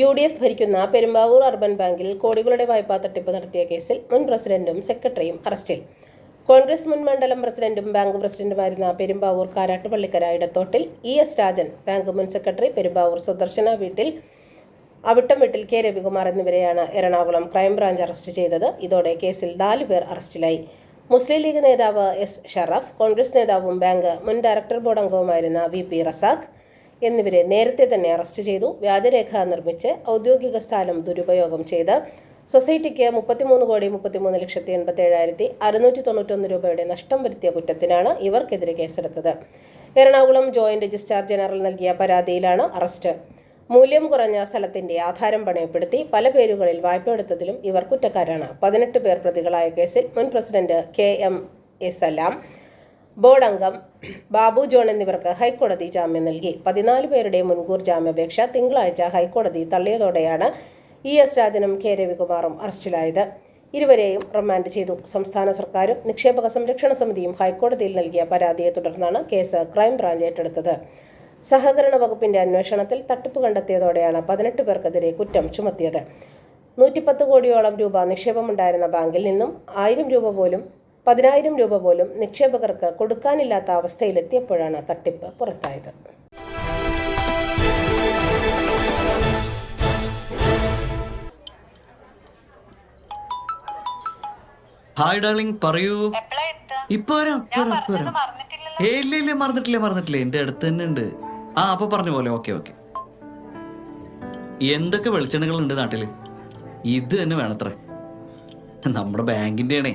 U D F ഭരിക്കുന്ന Perumbavoor urban ബാങ്കിൽ കോടികളുടെ വായ്പാ തട്ടിപ്പ് നടത്തിയ കേസിൽ മുൻ പ്രസിഡന്റും സെക്രട്ടറിയും അറസ്റ്റിൽ. കോൺഗ്രസ് മുൻ മണ്ഡലം പ്രസിഡന്റും ബാങ്ക് പ്രസിഡന്റുമായിരുന്ന പെരുമ്പാവൂർ കാരാട്ടുപള്ളിക്കര ഇടത്തോട്ടിൽ ഇ എസ് രാജൻ ബാങ്ക് മുൻ സെക്രട്ടറി പെരുമ്പാവൂർ സുദർശന വീട്ടിൽ അവിട്ടം വീട്ടിൽ കെ രവികുമാർ എന്നിവരെയാണ് എറണാകുളം ക്രൈംബ്രാഞ്ച് അറസ്റ്റ് ചെയ്തത്. ഇതോടെ കേസിൽ നാല് പേർ അറസ്റ്റിലായി. മുസ്ലിം ലീഗ് നേതാവ് എസ് ഷറഫ് കോൺഗ്രസ് നേതാവും ബാങ്ക് മുൻ ഡയറക്ടർ ബോർഡ് അംഗവുമായിരുന്ന വി പി റസാഖ് എന്നിവരെ നേരത്തെ തന്നെ അറസ്റ്റ് ചെയ്തു. വ്യാജരേഖ നിർമ്മിച്ച് ഔദ്യോഗിക സ്ഥാനം ദുരുപയോഗം ചെയ്ത് സൊസൈറ്റിക്ക് മുപ്പത്തിമൂന്ന് കോടി മുപ്പത്തിമൂന്ന് ലക്ഷത്തി എൺപത്തി ഏഴായിരത്തി അറുന്നൂറ്റി തൊണ്ണൂറ്റൊന്ന് രൂപയുടെ നഷ്ടം വരുത്തിയ കുറ്റത്തിനാണ് ഇവർക്കെതിരെ കേസെടുത്തത്. എറണാകുളം ജോയിന്റ് രജിസ്ട്രാർ ജനറൽ നൽകിയ പരാതിയിലാണ് അറസ്റ്റ്. മൂല്യം കുറഞ്ഞ സ്ഥലത്തിന്റെ ആധാരം പണയപ്പെടുത്തി പല പേരുകളിൽ വായ്പ എടുത്തതിലും ഇവർ കുറ്റക്കാരാണ്. പതിനെട്ട് പേർ പ്രതികളായ കേസിൽ മുൻ president K M S Salam board അംഗം ബാബു ജോൺ എന്നിവർക്ക് ഹൈക്കോടതി ജാമ്യം നൽകി. പതിനാല് പേരുടെ മുൻകൂർ ജാമ്യാപേക്ഷ തിങ്കളാഴ്ച ഹൈക്കോടതി തള്ളിയതോടെയാണ് ഇ എസ് രാജനും കെ രവികുമാറും അറസ്റ്റിലായത്. ഇരുവരെയും റിമാൻഡ് ചെയ്തു. സംസ്ഥാന സർക്കാരും നിക്ഷേപക സംരക്ഷണ സമിതിയും ഹൈക്കോടതിയിൽ നൽകിയ പരാതിയെ തുടർന്നാണ് കേസ് ക്രൈംബ്രാഞ്ച് ഏറ്റെടുത്തത്. സഹകരണ വകുപ്പിന്റെ അന്വേഷണത്തിൽ തട്ടിപ്പ് കണ്ടെത്തിയതോടെയാണ് പതിനെട്ട് പേർക്കെതിരെ കുറ്റം ചുമത്തിയത്. നൂറ്റിപ്പത്ത് കോടിയോളം രൂപ നിക്ഷേപമുണ്ടായിരുന്ന ബാങ്കിൽ നിന്നും ആയിരം രൂപ പോലും പതിനായിരം രൂപ പോലും നിക്ഷേപകർക്ക് കൊടുക്കാനില്ലാത്ത അവസ്ഥയിലെത്തിയപ്പോഴാണ് തട്ടിപ്പ് പുറത്തായത്. ഹായ് ഡാർലിംഗ് പറയൂ? ഇപ്പൊ വരാം. ഏയ് ഇല്ല ഇല്ല മറന്നിട്ടില്ല മറന്നിട്ടില്ല. എന്റെ അടുത്ത് തന്നെ ഉണ്ട്. ആ അപ്പൊ പറഞ്ഞ പോലെ ഓക്കെ ഓക്കെ. എന്തൊക്കെ വെളിച്ചെണ്ണകൾ ഉണ്ട് നാട്ടിൽ? ഇത് തന്നെ വേണത്രേ. നമ്മുടെ ബാങ്കിന്റെ ആണേ